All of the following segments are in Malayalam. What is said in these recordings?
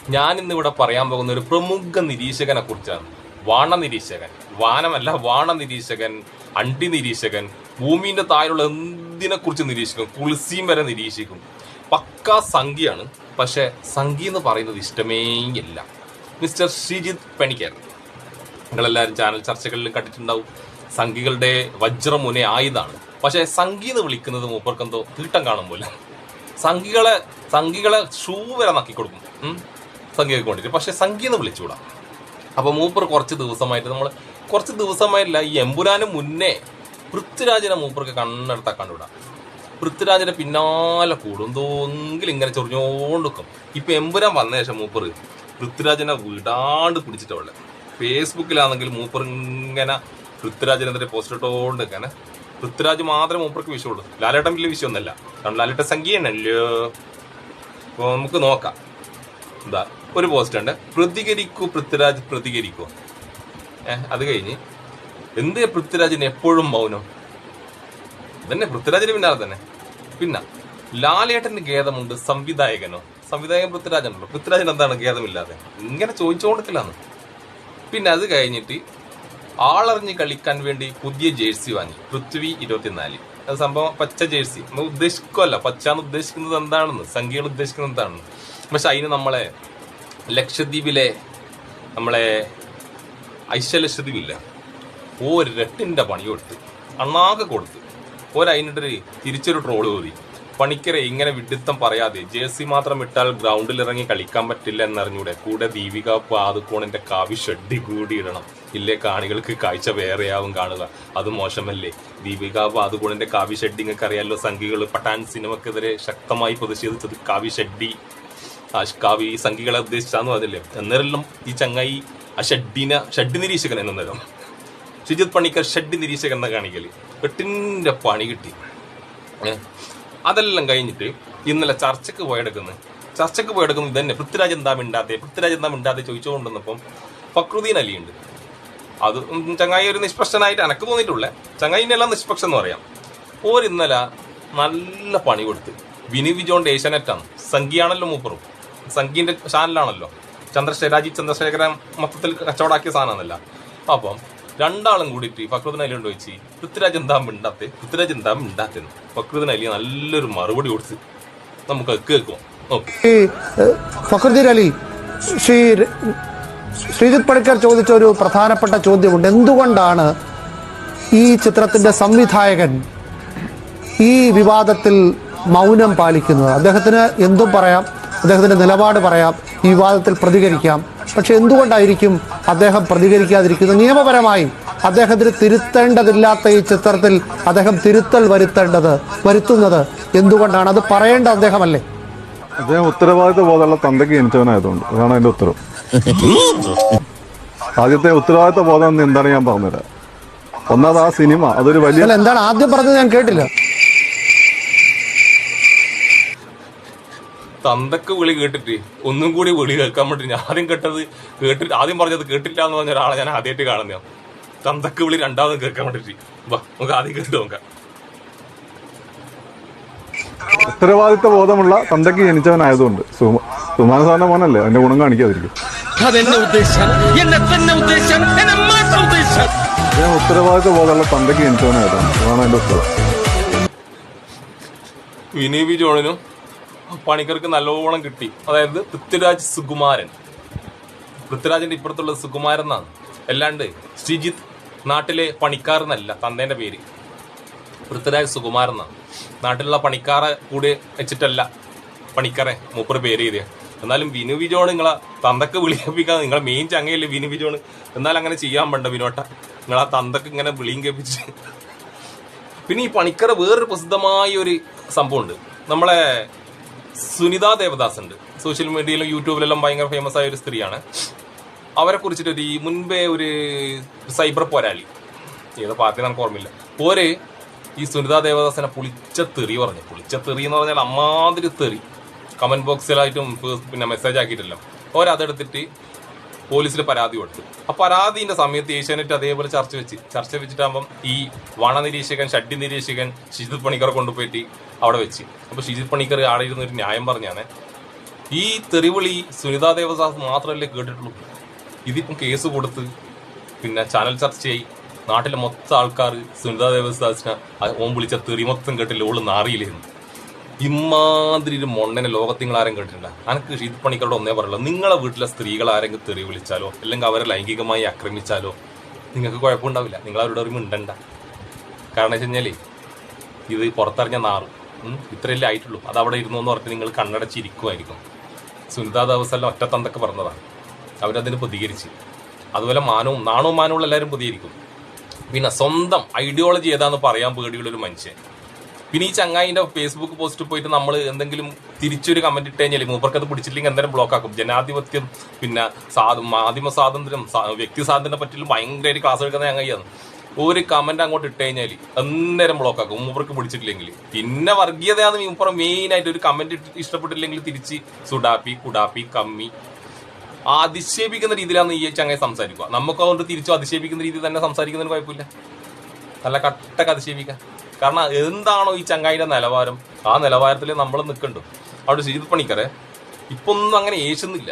ഞാൻ ഇന്നിവിടെ പറയാൻ പോകുന്ന ഒരു പ്രമുഖ നിരീക്ഷകനെ കുറിച്ചാണ്. വാണ നിരീക്ഷകൻ വാനമല്ല വാണ നിരീക്ഷകൻ അണ്ടി നിരീക്ഷകൻ ഭൂമിന്റെ താഴെയുള്ള എന്തിനെ കുറിച്ച് നിരീക്ഷിക്കും? കുളിസിയും വരെ നിരീക്ഷിക്കും. പക്ക സംഖ്യയാണ് പക്ഷെ സംഖ്യ എന്ന് പറയുന്നത് ഇഷ്ടമേ ഇല്ല. മിസ്റ്റർ ശ്രീജിത്ത് പണിക്കർ. നിങ്ങളെല്ലാവരും ചാനൽ ചർച്ചകളിലും കണ്ടിട്ടുണ്ടാവും. സംഖ്യകളുടെ വജ്രമുനെ ആയുധാണ് പക്ഷെ സംഗീതം വിളിക്കുന്നത് മൂപ്പർക്കെന്തോ തീട്ടം കാണുമ്പോൾ സംഖികളെ സംഖികളെ ഷൂ വരെ നക്കി കൊടുക്കും ഉം. സംഗീതക്ക് വേണ്ടിയിട്ട് പക്ഷെ സംഗീതം വിളിച്ചുകൂടാ. അപ്പോൾ മൂപ്പർ കുറച്ച് ദിവസമായിട്ട് നമ്മൾ കുറച്ച് ദിവസമായില്ല ഈ എമ്പുരാന് മുന്നേ പൃഥ്വിരാജിനെ മൂപ്പർക്ക് കണ്ണെടുത്താ കണ്ടുവിടാം. പൃഥ്വിരാജിന്റെ പിന്നാലെ കൂടും. എന്തോങ്കിലും ഇങ്ങനെ ചൊറിഞ്ഞോണ്ട് നിൽക്കും ഇപ്പൊ എമ്പുരാൻ വന്ന ശേഷം മൂപ്പർ പൃഥ്വിരാജിനെ വിടാണ്ട് പിടിച്ചിട്ടുള്ള ഫേസ്ബുക്കിലാണെങ്കിൽ മൂപ്പർ ഇങ്ങനെ പൃഥ്വിരാജിനെതിരെ പോസ്റ്റ് ഇട്ടോണ്ട് ഇങ്ങനെ പൃഥ്വിരാജ് മാത്രമേ മൂപ്പർക്ക് വിഷയമുള്ളൂ ലാലേട്ടൻ വലിയ വിഷയമൊന്നുമല്ല കാരണം ലാലേട്ടൻ സംഖ്യയാണല്ലോ അപ്പോൾ നമുക്ക് നോക്കാം. എന്താ? ഒരു പോസ്റ്റ് ഉണ്ട്. പ്രതികരിക്കൂ പൃഥ്വിരാജ് പ്രതികരിക്കൂ. ഏഹ് അത് കഴിഞ്ഞ് എന്തേ പൃഥ്വിരാജിന് എപ്പോഴും മൗനം? തന്നെ പൃഥ്വിരാജിന് പിന്നാലെ തന്നെ. പിന്നെ ലാലേട്ടന് ഖേദമുണ്ട് സംവിധായകനോ? സംവിധായകൻ പൃഥ്വിരാജനുണ്ടോ പൃഥ്വിരാജൻ എന്താണ് ഖേദമില്ലാതെ? ഇങ്ങനെ ചോദിച്ചുകൊണ്ടിട്ടില്ലാന്ന് പിന്നെ അത് കഴിഞ്ഞിട്ട് ആളറിഞ്ഞ് കളിക്കാൻ വേണ്ടി പുതിയ ജേഴ്സി വാങ്ങി. പൃഥ്വി ഇരുപത്തിനാല്. അത് സംഭവം പച്ച ജേഴ്സി. നമ്മൾ ഉദ്ദേശിക്കുമല്ല പച്ച എന്ന് ഉദ്ദേശിക്കുന്നത് എന്താണെന്ന് സംഖ്യകൾ ഉദ്ദേശിക്കുന്നത് എന്താണെന്ന്. പക്ഷെ അതിന് നമ്മളെ ലക്ഷദ്വീപിലെ നമ്മളെ ഐശ്വലക്ഷദ്വീപില്ല രട്ടിന്റെ പണി കൊടുത്ത് അണ്ണാകെ കൊടുത്ത്. ഒരതിനിട്ടൊരു തിരിച്ചൊരു ട്രോൾ കൂടി പണിക്കരെ ഇങ്ങനെ വിഡിത്തം പറയാതെ ജേഴ്സി മാത്രം ഇട്ടാൽ ഗ്രൗണ്ടിൽ ഇറങ്ങി കളിക്കാൻ പറ്റില്ല എന്നറിഞ്ഞൂടെ. കൂടെ ദീപിക പാതുക്കോണിന്റെ കാവി ഷെഡി കൂടി ഇടണം. ഇല്ലേ കാണികൾക്ക് കാഴ്ച വേറെയാവും കാണുക. അത് മോശമല്ലേ? ദീപിക പാതുക്കോണിന്റെ കാവി ഷെഡിങ്ങൾക്ക് അറിയാലോ സംഘികൾ പട്ടാൻ സിനിമക്കെതിരെ ശക്തമായി പ്രതിഷേധിച്ചത് കാവി ഷെഡി. കാവി സംഘികളെ ഉദ്ദേശിച്ചാന്ന് പറഞ്ഞില്ലേ? അന്നേരം ഈ ചങ്ങായി ആ ഷെഡിനെ ഷെഡ് നിരീക്ഷകൻ എന്നേരം ശുചിത് പണിക്കർ ഷെഡ് നിരീക്ഷകൻ എന്ന കാണിക്കൽ. വെട്ടിന്റെ പണി കിട്ടി. അതെല്ലാം കഴിഞ്ഞിട്ട് ഇന്നലെ ചർച്ചക്ക് പോയെടുക്കുന്നു. ചർച്ചക്ക് പോയെടുക്കുന്നത് ഇതന്നെ. പൃഥ്വിരാജ് എന്താ മിണ്ടാത്തെ? പൃഥ്വിരാജ് എന്താ മിണ്ടാത്തെ ചോദിച്ചുകൊണ്ടിരുന്നപ്പം ഫക്രുദ്ദീൻ അലിയുണ്ട് അത് ഉം ചങ്ങായി ഒരു നിഷ്പക്ഷനായിട്ട് എനക്ക് തോന്നിയിട്ടുള്ളേ. ചങ്ങായിന്റെ എല്ലാം നിഷ്പക്ഷം എന്ന് പറയാം. ഓരിന്നല നല്ല പണി കൊടുത്ത്. വിനി വിജോണ്ട് ഏഷ്യാനെറ്റാണ്. സംഖ്യയാണല്ലോ മൂപ്പറും. സംഖ്യന്റെ ചാനലാണല്ലോ. ചന്ദ്രശേഖര രാജീവ് ചന്ദ്രശേഖരൻ മൊത്തത്തിൽ കച്ചവടാക്കിയ സാധനമാണല്ല അപ്പം രണ്ടാളും കൂടിയിട്ട് ഫക്രുദ്ദീൻ അലി കൊണ്ട് ചോദിച്ചു പൃഥ്വിരാജ് എന്താ മിണ്ടാത്തെ? പൃഥ്വിരാജ് എന്താ മിണ്ടാത്തെന്ന് ഫക്രുദ്ദീൻ അലി നല്ലൊരു മറുപടി കൊടുത്ത് നമുക്ക് കേൾക്കും. ഫക്രുദ്ദീൻ അലി ശ്രീ ശ്രീജിത് പണിക്കർ ചോദിച്ച ഒരു പ്രധാനപ്പെട്ട ചോദ്യമുണ്ട്. എന്തുകൊണ്ടാണ് ഈ ചിത്രത്തിന്റെ സംവിധായകൻ ഈ വിവാദത്തിൽ മൗനം പാലിക്കുന്നത്? അദ്ദേഹത്തിന് എന്തും പറയാം. അദ്ദേഹത്തിന്റെ നിലപാട് പറയാം ഈ വിവാദത്തിൽ പ്രതികരിക്കാം. പക്ഷെ എന്തുകൊണ്ടായിരിക്കും അദ്ദേഹം പ്രതികരിക്കാതിരിക്കുന്നത്? നിയമപരമായി അദ്ദേഹത്തിന് തിരുത്തേണ്ടതില്ലാത്ത ഈ ചിത്രത്തിൽ അദ്ദേഹം തിരുത്തൽ വരുത്തേണ്ടത് വരുത്തുന്നത് എന്തുകൊണ്ടാണ്? അത് പറയേണ്ട അദ്ദേഹമല്ലേ? അദ്ദേഹം ഉത്തരവാദിത്വ ബോധമുള്ള തന്തയ്ക്ക് ജനിച്ചവനായതുകൊണ്ട്. അതാണ് അതിന്റെ ഉത്തരവ് ആദ്യത്തെ ഉത്തരവാദിത്വ ബോധം എന്താണ് ഞാൻ പറഞ്ഞത്? ഒന്നാമത് ആ സിനിമ അതൊരു വലിയ എന്താണ്? ആദ്യം പറഞ്ഞത് ഞാൻ കേട്ടില്ല. തന്തക്ക് വിളി കേട്ടിട്ട് ഒന്നും കൂടി വിളി കേൾക്കാൻ വേണ്ടി ഞാൻ ആദ്യം കേട്ടത് കേട്ടിട്ട് ആദ്യം പറഞ്ഞത് കേട്ടില്ല എന്ന് പറഞ്ഞ ഒരാളെ ഞാൻ ആദ്യമായിട്ട് കാണുന്ന തന്തക്ക് വിളി രണ്ടാമത് കേൾക്കാൻ വേണ്ടിട്ട്. വാ നമുക്ക് ആദ്യം കേട്ട് നോക്കാം. ഉത്തരവാദിത്ത ബോധമുള്ള തന്തയ്ക്ക് ജനിച്ചവനായതുകൊണ്ട്. സുമ- സുമാന സാറിന്റെ മോനല്ലേ അതിന്റെ ഗുണം കാണിക്കാതിരിക്കും. അതെന്നെ ഉദ്ദേശം എന്നെ ഉദ്ദേശം എന്നെ ഉദ്ദേശം. അദ്ദേഹം ഉത്തരവാദിത്ത ബോധമുള്ള തന്തയ്ക്ക് ജനിച്ചവനായതാണ്. അതാണ് എന്റെ ഉത്തരവാദിത്വം. വിനീപി ജോണിനും പണിക്കർക്ക് നല്ലോണം കിട്ടി. അതായത് പൃഥ്വിരാജ് സുകുമാരൻ. പൃഥ്വിരാജിന്റെ ഇപ്പുറത്തുള്ള സുകുമാരൻ എന്നാണ്. അല്ലാണ്ട് ശ്രീജിത്ത് നാട്ടിലെ പണിക്കാർ എന്നല്ല തന്തേന്റെ പേര്. പൃഥ്വിരാജ് സുകുമാരൻ എന്നാണ്. നാട്ടിലുള്ള പണിക്കാരെ കൂടി വെച്ചിട്ടല്ല പണിക്കാരെ മൂപ്പർ പേര് ചെയ്തേ എന്നാലും വിനു വിജോൺ നിങ്ങളെ തന്തക്ക് വിളിയപ്പിക്കാൻ നിങ്ങളെ മെയിൻ ചങ്ങയല്ലേ വിനു വിജോൺ എന്നാലും അങ്ങനെ ചെയ്യാൻ പണ്ട വിനോട്ട? നിങ്ങളാ തന്തക്ക് ഇങ്ങനെ വിളിയും കേൾപ്പിച്ച്. പിന്നെ ഈ പണിക്കറ വേറൊരു പ്രസിദ്ധമായ ഒരു സംഭവമുണ്ട്. നമ്മളെ സുനിത ദേവദാസ് ഉണ്ട് സോഷ്യൽ മീഡിയയിലും യൂട്യൂബിലെല്ലാം ഭയങ്കര ഫേമസ് ആയ ഒരു സ്ത്രീയാണ്. അവരെ കുറിച്ചിട്ടൊരു ഈ മുൻപേ ഒരു സൈബർ പോരാളി. ഏത് പാർട്ടി നമുക്ക് ഓർമ്മയില്ല. പോര് ഈ സുനിത ദേവദാസിനെ പുളിച്ച തെറി പറഞ്ഞു. പുളിച്ച തെറി എന്ന് പറഞ്ഞാൽ അമ്മാതിരി തെറി. കമന്റ് ബോക്സിലായിട്ടും പിന്നെ മെസ്സേജ് ആക്കിയിട്ടല്ലോ. ഓരതെടുത്തിട്ട് പോലീസിൽ പരാതി കൊടുത്തു ആ പരാതിന്റെ സമയത്ത് ഏഷ്യാനെറ്റ് അതേപോലെ ചർച്ച വെച്ച് ചർച്ച വെച്ചിട്ടാകുമ്പം ഈ വണ നിരീക്ഷകൻ ഷഡ്ഡി നിരീക്ഷകൻ ഷിജിത് പണിക്കർ കൊണ്ടുപോയിട്ട് അവിടെ വെച്ച്. അപ്പൊ ഷിജിത് പണിക്കർ ആടെ ഇരുന്ന് ഒരു ന്യായം പറഞ്ഞാണ് ഈ തെറിവിളി സുനിതാ ദേവദാസ് മാത്രമല്ലേ കേട്ടിട്ടുള്ളൂ. ഇതിപ്പം കേസ് കൊടുത്ത് പിന്നെ ചാനൽ ചർച്ചയായി നാട്ടിലെ മൊത്തം ആൾക്കാർ സുനിതാ ദേവദാസിനെ ഓം വിളിച്ച തെറി മൊത്തം കേട്ടില്ല ഓൾ നാറിയില്ലായിരുന്നു ഇമാതിരി ഒരു മൊണ്ണനെ ലോകത്ത് നിങ്ങൾ ആരും കണ്ടിട്ടില്ല അനക്ക് ഷീത് പണിക്കാരോട് ഒന്നേ പറയുള്ളൂ നിങ്ങളെ വീട്ടിലെ സ്ത്രീകൾ ആരെങ്കിലും തെറി വിളിച്ചാലോ അല്ലെങ്കിൽ അവരെ ലൈംഗികമായി ആക്രമിച്ചാലോ നിങ്ങൾക്ക് കുഴപ്പമുണ്ടാവില്ല. നിങ്ങൾ അവരുടെ ഒരു മിണ്ടണ്ട. കാരണം വെച്ച് കഴിഞ്ഞാൽ ഇത് പുറത്തറിഞ്ഞ നാറും ഇത്രയല്ലേ ആയിട്ടുള്ളൂ. അത് അവിടെ ഇരുന്നു എന്ന് പറഞ്ഞിട്ട് നിങ്ങൾ കണ്ണടച്ചിരിക്കുമായിരിക്കും സുനിതാ ദാവസെല്ലാം ഒറ്റത്തന്തൊക്കെ പറഞ്ഞതാണ്. അവരതിന് പ്രതികരിച്ച്. അതുപോലെ മാനവും നാണവും മാനവും എല്ലാവരും പ്രതികരിക്കും. പിന്നെ സ്വന്തം ഐഡിയോളജി ഏതാന്ന് പറയാൻ പേടിയുള്ള ഒരു മനുഷ്യൻ. പിന്നെ ഈ ചങ്ങായിന്റെ ഫേസ്ബുക്ക് പോസ്റ്റ് പോയിട്ട് നമ്മൾ എന്തെങ്കിലും തിരിച്ചൊരു കമന്റ് ഇട്ട് കഴിഞ്ഞാൽ മൂപ്പർക്ക് അത് പിടിച്ചില്ലെങ്കിൽ എന്തായാലും ബ്ലോക്ക് ആക്കും. ജനാധിപത്യം പിന്നെ സാധു മാധ്യമ സ്വാതന്ത്ര്യം വ്യക്തി സ്വാതന്ത്ര്യത്തെ പറ്റിയും ഭയങ്കരമായിട്ട് ക്ലാസ് എടുക്കുന്ന ചങ്ങായിയാണ്. ഒരു കമന്റ് അങ്ങോട്ട് ഇട്ട് കഴിഞ്ഞാൽ അന്നേരം ബ്ലോക്ക് ആക്കും. മൂപ്പർക്ക് പിടിച്ചിട്ടില്ലെങ്കിൽ. പിന്നെ വർഗീയതയാണ് മൂപ്പറ മെയിൻ ആയിട്ട് ഒരു കമന്റ് ഇഷ്ടപ്പെട്ടില്ലെങ്കിൽ തിരിച്ച് സുഡാപ്പി കുടാപ്പി കമ്മി. അതിക്ഷേപിക്കുന്ന രീതിയിലാണ് ഈ ചങ്ങായി സംസാരിക്കുക. നമുക്ക് അതുകൊണ്ട് തിരിച്ചു അധിക്ഷേപിക്കുന്ന രീതിയിൽ തന്നെ സംസാരിക്കുന്നതിന് കുഴപ്പമില്ല. നല്ല കട്ടൊക്കെ അധിക്ഷേപിക്കാം കാരണം എന്താണോ ഈ ചങ്ങായിയുടെ നിലവാരം? ആ നിലവാരത്തിൽ നമ്മൾ നിൽക്കണ്ടു അവിടെ ശ്രീജിത് പണിക്കറെ ഇപ്പൊ ഒന്നും അങ്ങനെ ഏശുന്നില്ല.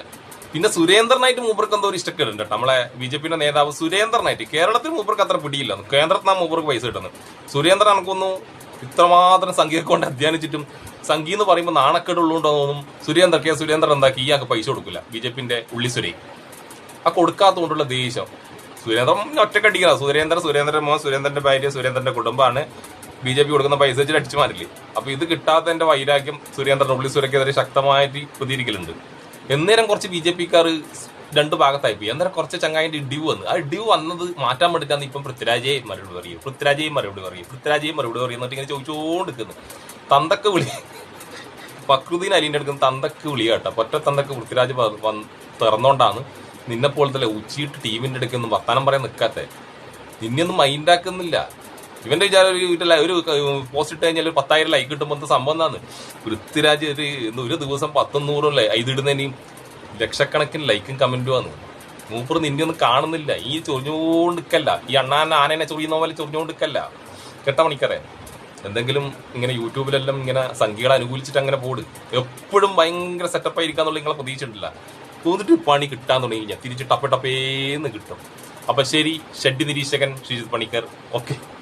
പിന്നെ സുരേന്ദ്രനായിട്ട് മൂപ്പർക്ക് എന്തോ ഒരു ഇഷ്ടക്കേടുണ്ട് നമ്മളെ ബി ജെ പിയുടെ നേതാവ് സുരേന്ദ്രനായിട്ട്. കേരളത്തിൽ മൂപ്പർക്ക് അത്ര പിടിയില്ല. കേന്ദ്രത്തിൽ നാം മൂപ്പർക്ക് പൈസ കിട്ടുന്നത്. സുരേന്ദ്രൻ എനിക്കൊന്നും ഇത്രമാത്രം സംഗീതം കൊണ്ട് അധ്വാനിച്ചിട്ടും സംഗീ എന്ന് പറയുമ്പോൾ നാണക്കേടുള്ളതുകൊണ്ടോ തോന്നും. സുരേന്ദ്ര കെ സുരേന്ദ്രൻ എന്താക്കി ഇയാൾക്ക് പൈസ കൊടുക്കില്ല ബി ജെ പിന്റെ ഉള്ളി സുരേ ആ കൊടുക്കാത്തതുകൊണ്ടുള്ള ദേഷ്യം. സുരേന്ദ്രൻ ഒറ്റക്കടിക്കുക സുരേന്ദ്രൻ സുരേന്ദ്രൻ മോൻ സുരേന്ദ്രന്റെ ഭാര്യ സുരേന്ദ്രന്റെ കുടുംബമാണ്. ബി ജെ പി കൊടുക്കുന്ന പൈസ വെച്ചിട്ട് അടിച്ചു മാറില്ലേ അപ്പൊ ഇത് കിട്ടാത്തതിന്റെ വൈരാഗ്യം സുരേന്ദ്രൻ ഉള്ളി സുരക്കെതിരെ ശക്തമായിട്ട് പ്രതികരിക്കലുണ്ട് എന്നേരം കുറച്ച് ബി ജെ പിക്കാർ രണ്ട് ഭാഗത്തായി പോയി. അന്നേരം കുറച്ച് ചങ്ങായിന്റെ ഇടിവ് വന്ന്. ആ ഇടിവ് വന്നത് മാറ്റാൻ വേണ്ടിയിട്ടാണ് ഇപ്പം പൃഥ്വിരാജയെ മറുപടി പറയും പൃഥ്വിരാജയും മറുപടി പറയും പൃഥ്വിരാജയും മറുപടി പറയും എന്നിട്ട് ഇങ്ങനെ ചോദിച്ചുകൊണ്ടിരിക്കുന്നു തന്തക്ക് വിളി. ഫക്രുദ്ദീൻ അലിന്റെ അടുക്കുന്ന തന്തക്ക് വിളി കേട്ടോ. ഒറ്റ തന്തക്ക് പൃഥ്വിരാജ് പ- വന്ന് തുറന്നോണ്ടാണ് നിന്നെ പോലത്തെ ഉച്ചിയിട്ട് ടീമിന്റെ അടുക്കൊന്നും വർത്താനം പറയാൻ നിൽക്കാത്തെ നിന്നെയൊന്നും മൈൻഡാക്കുന്നില്ല ഇവന്റെ വിചാരം ഒരു ഒരു പോസ്റ്റ് ഇട്ട് കഴിഞ്ഞാൽ ഒരു പത്തായിരം ലൈക്ക് കിട്ടുമ്പോൾ സംഭവം എന്താണ് പൃഥ്വിരാജ് ഒരു ഒരു ദിവസം പത്തും നൂറും ലൈ- ഇതിടുന്നതിനെയും ലക്ഷക്കണക്കിന് ലൈക്കും കമന്റും ആണ് മൂപ്പർ നിന്നെയൊന്നും കാണുന്നില്ല. ഈ ചൊറിഞ്ഞുകൊണ്ടിരിക്കല്ല ഈ അണ്ണാൻ ആനേനെ ചൊറിയുന്ന പോലെ ചൊറിഞ്ഞുകൊണ്ടിരിക്കല്ല കെട്ട മണിക്കറേ? എന്തെങ്കിലും ഇങ്ങനെ യൂട്യൂബിലെല്ലാം ഇങ്ങനെ സംഖ്യകളെ അനുകൂലിച്ചിട്ട് അങ്ങനെ പോട്. എപ്പോഴും ഭയങ്കര സെറ്റപ്പ് ആയിരിക്കാന്നുള്ള നിങ്ങളെ പ്രതീക്ഷിച്ചിട്ടില്ല. തോന്നിട്ട് പണി കിട്ടാൻ തുടങ്ങി കഴിഞ്ഞാൽ തിരിച്ച് ടപ്പ ടപ്പേന്ന് കിട്ടും. അപ്പൊ ശരി ഷെഡ് നിരീക്ഷകൻ ശ്രീജിത് പണിക്കർ. ഓക്കെ.